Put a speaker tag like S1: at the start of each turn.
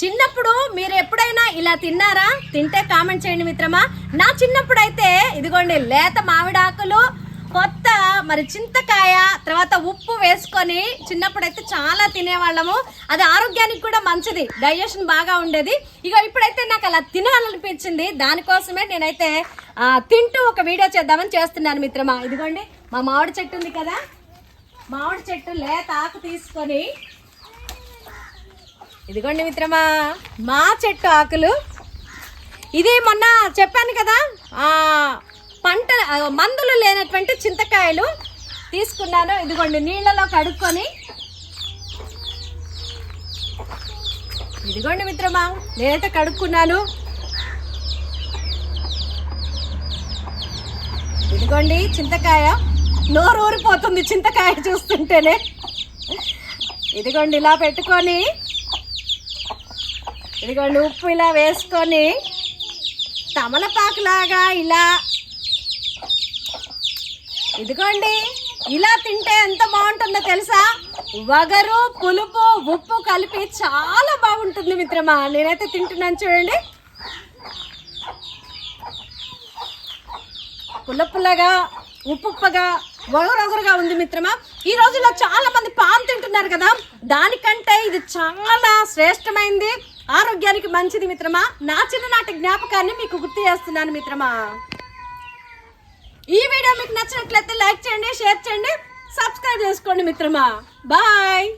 S1: చిన్నప్పుడు మీరు ఎప్పుడైనా ఇలా తిన్నారా? తింటే కామెంట్ చేయండి మిత్రమా. నా చిన్నప్పుడు అయితే ఇదిగోండి లేత మామిడాకులు కొత్త మరి చింతకాయ తర్వాత ఉప్పు వేసుకొని చిన్నప్పుడు అయితే చాలా తినేవాళ్ళము. అది ఆరోగ్యానికి కూడా మంచిది. డైజెషన్ బాగా ఉండేది. ఇక ఇప్పుడైతే నాకు అలా తినాలనిపించింది. దానికోసమే నేనైతే తింటూ ఒక వీడియో చేద్దామని చేస్తున్నాను మిత్రమా. ఇదిగోండి మా మామిడి చెట్టు ఉంది కదా. మామిడి చెట్టు లేత ఆకు తీసుకొని ఇదిగోండి మిత్రమా మా చెట్టు ఆకులు. ఇది మొన్న చెప్పాను కదా ఆ పంట మందులు లేనటువంటి చింతకాయలు తీసుకున్నాను. ఇదిగోండి నీళ్ళలో కడుక్కొని. ఇదిగోండి మిత్రమా నేనైతే కడుక్కున్నాను. ఇదిగోండి చింతకాయ. నోరు ఊరిపోతుంది చింతకాయ చూస్తుంటేనే. ఇదిగోండి ఇలా పెట్టుకొని ఇదిగోండి ఉప్పు ఇలా వేసుకొని తమలపాకులాగా ఇలా ఇదిగోండి ఇలా తింటే ఎంత బాగుంటుందో తెలుసా? వగరు పులుపు ఉప్పు కలిపి చాలా బాగుంటుంది మిత్రమా. నేనైతే తింటున్నాను చూడండి. పుల్ల పుల్లగా ఉప్పుగా ఒగరొగరుగా ఉంది మిత్రమా. ఈ రోజుల్లో చాలా మంది పాలు తింటున్నారు కదా. దానికంటే ఇది చాలా శ్రేష్టమైంది. ఆరోగ్యానికి మంచిది మిత్రమా? నా చిన్ననాటి జ్ఞాపకాన్ని మీకు గుర్తు చేస్తున్నాను మిత్రమా. ఈ వీడియో మీకు నచ్చినట్లయితే లైక్ చేయండి షేర్ చేయండి సబ్స్క్రైబ్ చేసుకోండి మిత్రమా. బాయ్.